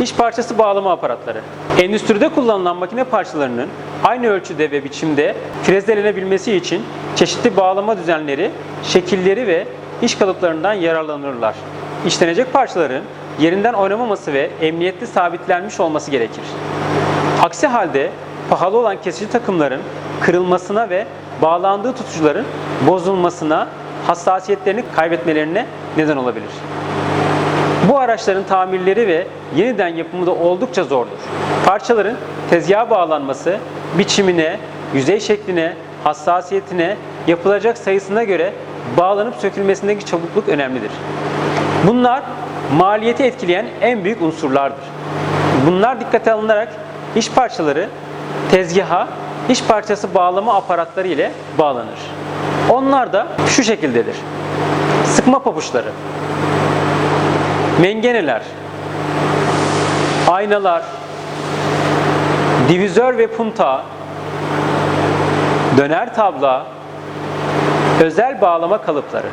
İş parçası bağlama aparatları. Endüstride kullanılan makine parçalarının aynı ölçüde ve biçimde frezelenebilmesi için çeşitli bağlama düzenleri, şekilleri ve iş kalıplarından yararlanırlar. İşlenecek parçaların yerinden oynamaması ve emniyetli sabitlenmiş olması gerekir. Aksi halde pahalı olan kesici takımların kırılmasına ve bağlandığı tutucuların bozulmasına, hassasiyetlerini kaybetmelerine neden olabilir. Bu araçların tamirleri ve yeniden yapımı da oldukça zordur. Parçaların tezgaha bağlanması, biçimine, yüzey şekline, hassasiyetine, yapılacak sayısına göre bağlanıp sökülmesindeki çabukluk önemlidir. Bunlar maliyeti etkileyen en büyük unsurlardır. Bunlar dikkate alınarak iş parçaları tezgaha iş parçası bağlama aparatları ile bağlanır. Onlar da şu şekildedir. Sıkma pabuçları, mengeneler, aynalar, divizör ve punta, döner tabla, özel bağlama kalıpları.